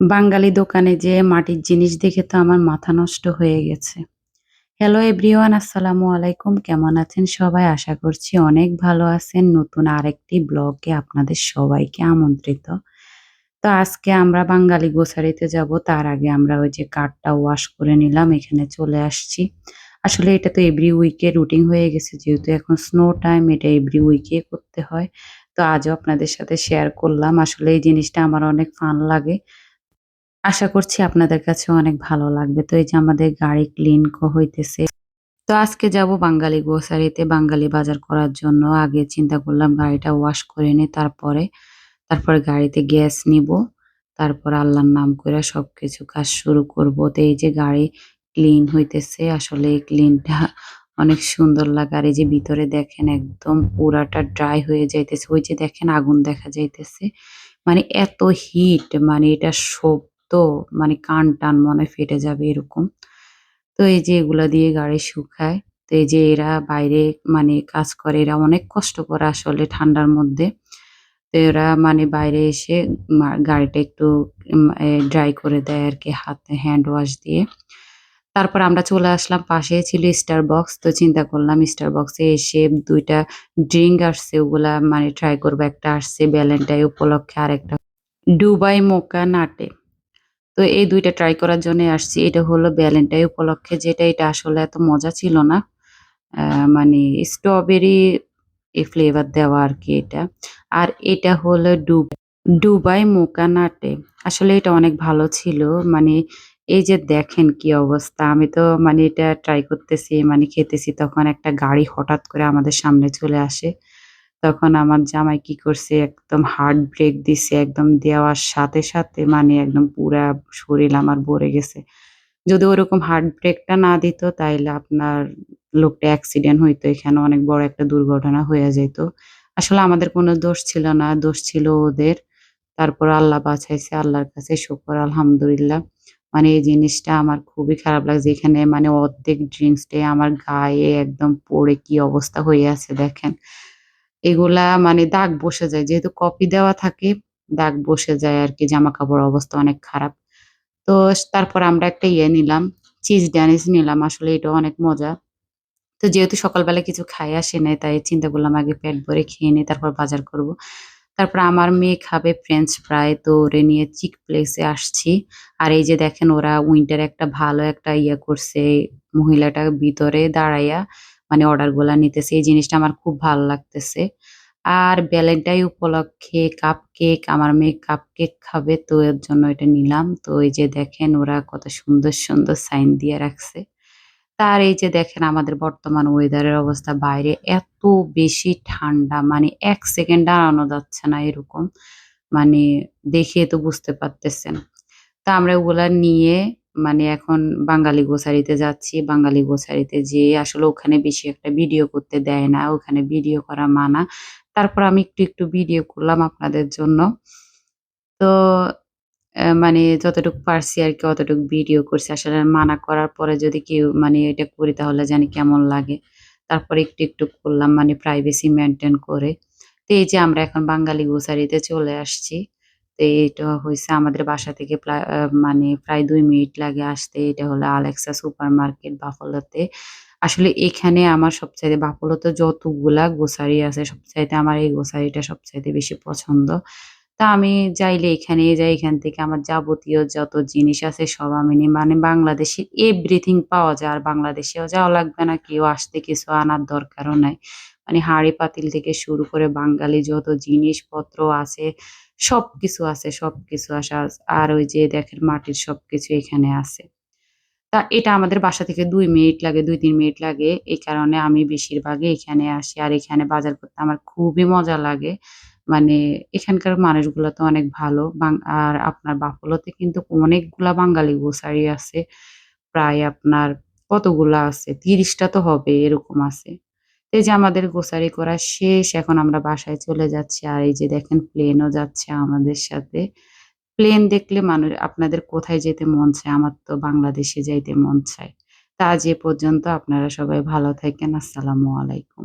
বাঙালি দোকানে যেয়ে মাটির জিনিস দেখে তো আমার মাথা নষ্ট হয়ে গেছে। হ্যালো এভরিওয়ান আসসালামু আলাইকুম। কেমন আছেন সবাই? আশা করছি অনেক ভালো আছেন। নতুন আরেকটি ব্লগে আপনাদের সবাইকে আমন্ত্রিত। তো আজকে আমরা বাঙালি গ্রোসারিতে যাব। তার আগে আমরা ওই যে কার্ডটা ওয়াশ করে নিলাম। এখানে চলে আসছি। আসলে এটা তো এভরি উইকে রুটিন হয়ে গেছে, যেহেতু এখন স্নো টাইম এটা এভরি উইকে করতে হয়। তো আজও আপনাদের সাথে শেয়ার করলাম। আসলে এই জিনিসটা আমার অনেক ফান লাগে। আশা করছি আপনাদের কাছেও অনেক ভালো লাগবে। তো এই যে আমাদের গাড়ি ক্লিন হইতেছে। তো আজকে যাব বাঙালি গ্রোসারিতে বাঙালি বাজার করার জন্য। আগে চিন্তা করলাম গাড়িটা ওয়াশ করে নিই তারপরে, তারপরে গাড়িতে গ্যাস নিব। তারপর আল্লাহর নাম কইরা সবকিছু কাজ শুরু করব। তো এই যে গাড়ি ক্লিন হইতেছে। আসলে এই ক্লিনটা অনেক সুন্দর লাগে। আর এই যে ভিতরে দেখেন একদম পুরাটা ড্রাই হয়ে যাইতেছে। ওই যে দেখেন আগুন দেখা যাইতেছে। মানে এত হিট মানে এটা শব্দ মানে কান-টান মনে ফেটে যাবে এরকম। তো এই যে এগুলা দিয়ে গাড়ি শুকায়। তো এই যে এরা বাইরে মানে কাজ করে, এরা অনেক কষ্ট করে আসলে ঠান্ডার মধ্যে। তো এরা মানে বাইরে এসে গাড়িটা একটু ড্রাই করে দেয় আর কি হাতে হ্যান্ড ওয়াশ দিয়ে। তারপর আমরা চলে আসলাম পাশেই ছিল স্টার বক্স তো চিন্তা করলাম স্টারবক্সে এসে দুইটা ড্রিঙ্ক আসছে, ওগুলা মানে ট্রাই করব। একটা আসছে ভ্যালেন্টাইন উপলক্ষে আর একটা ডুবাই মোকা নাটে। তো এই দুইটা ট্রাই করার জন্য আসছি। এটা হলো ভ্যালেন্টাইন উপলক্ষে, যেটা এটা আসলে এত মজা ছিল না। মানে স্ট্রবেরি এ ফ্লেভার দেওয়া আর কি এটা। আর এটা হলো ডুব ডুবাই মোকা নাটে। আসলে এটা অনেক ভালো ছিল। মানে এই যে দেখেন কি অবস্থা। আমি তো মানে এটা ট্রাই করতেছি মানে খেতেছি, তখন একটা গাড়ি হঠাৎ করে আমাদের সামনে চলে আসে। তখন আমার জামাই কি করছে একদম হার্ট ব্রেক দিছে। একদম দেওয়ার সাথে, সাথে মানে একদম পুরা শরীর আমার ভরে গেছে। যদি ওরকম হার্ট ব্রেকটা না দিত তাইলে আপনার লোকটা অ্যাক্সিডেন্ট হইতো। এখানে অনেক বড় একটা দুর্ঘটনা হয়ে যাইত। আসলে আমাদের কোনো দোষ ছিল না। দোষ ছিল ওদের। তারপর আল্লাহ বাঁচাইছে। আল্লাহর কাছে শুকর আলহামদুলিল্লাহ। মানে এই জিনিসটা আমার খুবই খারাপ লাগছে। এখানে মানে অর্ধেক ড্রিংকসটাই আমার গায়ে একদম পড়ে কি অবস্থা হয়ে আছে দেখেন। এগুলা মানে দাগ বসে যায়। যেহেতু কপি দেওয়া থাকে দাগ বসে যায় আর কি জামা কাপড় অবস্থা অনেক খারাপ। তো তারপর আমরা একটা ইয়ে নিলাম, চিজ ড্যানিস নিলাম। আসলে এটা অনেক মজা। তো যেহেতু সকালবেলা কিছু খাই আসে নাই তাই চিন্তা করলাম আগে পেট ভরে খেয়ে নিই তারপর বাজার করব। তারপর আমার মেয়ে খাবে ফ্রেঞ্চ ফ্রাই তো ওরে নিয়ে চিক প্লেসে আসছি। আর এই যে দেখেন ওরা উইন্টার একটা ভালো একটা ইয়ে করছে। মহিলাটা ভিতরে দাঁড়াইয়া মানে অর্ডারগুলা নিতেছে। এই জিনিসটা আমার খুব ভালো লাগতেছে। আর ভ্যালেন্টাইন উপলক্ষে কাপ কেক আমার মেয়ে কাপকেক খাবে তো এর জন্য এটা নিলাম। তো এই যে দেখেন ওরা কত সুন্দর, সুন্দর সাইন দিয়ে রাখছে। তার এই যে দেখেন আমাদের বর্তমান ওয়েদারের অবস্থা বাইরে এত বেশি ঠান্ডা মানে এক সেকেন্ড দাঁড়ানো যাচ্ছে না এরকম। মানে দেখে তো বুঝতে পারতেছেন। তা আমরা ওগুলা নিয়ে মানে এখন বাঙালি গ্রোসারিতে যাচ্ছি। বাঙালি গ্রোসারিতে যেয়ে আসলে ওখানে বেশি একটা ভিডিও করতে দেয় না। ওখানে ভিডিও করা মানা। তারপর আমি একটু, একটু ভিডিও করলাম আপনাদের জন্য। তো মানে যতটুকু পারছি আর কি অতটুকু ভিডিও করছি। আসলে মানা করার পরে যদি কেউ মানে এটা করি তাহলে জানি কেমন লাগে। তারপরে একটু, একটু করলাম মানে প্রাইভেসি মেনটেন করে। তো এই যে আমরা এখন বাঙালি গ্রোসারিতে চলে আসছি। তো এটা হইছে আমাদের বাসা থেকে মানে প্রায় দুই মিনিট লাগে আসতে। এটা হলো আলেক্সা সুপার মার্কেট বাফলোতে। আসলে এখানে আমার সবচাইতে বাফলোতে যতগুলা গোসারি আছে, সবচাইতে আমার এই গ্রোসারিটা সবচাইতে বেশি পছন্দ। তা আমি চাইলে এখানেই যাই। এখান থেকে আমার যাবতীয় যত জিনিস আছে সব আমি নিই। মানে বাংলাদেশি এভরিথিং পাওয়া যায়। আর বাংলাদেশেও যাওয়া লাগবে না। কেউ আসতে কিছু আনার দরকারও নাই। মানে হাঁড়ি-পাতিল থেকে শুরু করে বাঙালি যত জিনিসপত্র আছে সবকিছু আছে, সবকিছু আসা আর ওই যে দেখেন মাটির সবকিছু এখানে আছে। তা এটা আমাদের বাসা থেকে দুই মিনিট লাগে, ২-৩ মিনিট লাগে। এই কারণে আমি বেশিরভাগই এখানে আসি। আর এখানে বাজার করতে আমার খুবই মজা লাগে। মানে এখানকার মানুষগুলা তো অনেক ভালো। আর আপনার বাফলোতে কিন্তু অনেকগুলা বাঙালি গোসারি আছে। প্রায় আপনার কতগুলা আছে? তিরিশটা তো হবে এরকম আছে। এই যে আমাদের গোসারি করা শেষ। এখন আমরা বাসায় চলে যাচ্ছি। আর এই যে দেখেন প্লেনও যাচ্ছে আমাদের সাথে। প্লেন দেখলে মানুষ, আপনাদের কোথায় যেতে মন চায়? আমার তো বাংলাদেশে যাইতে মন চায়। তা আজ এ পর্যন্ত আপনারা সবাই ভালো থাকেন। আসসালামু আলাইকুম।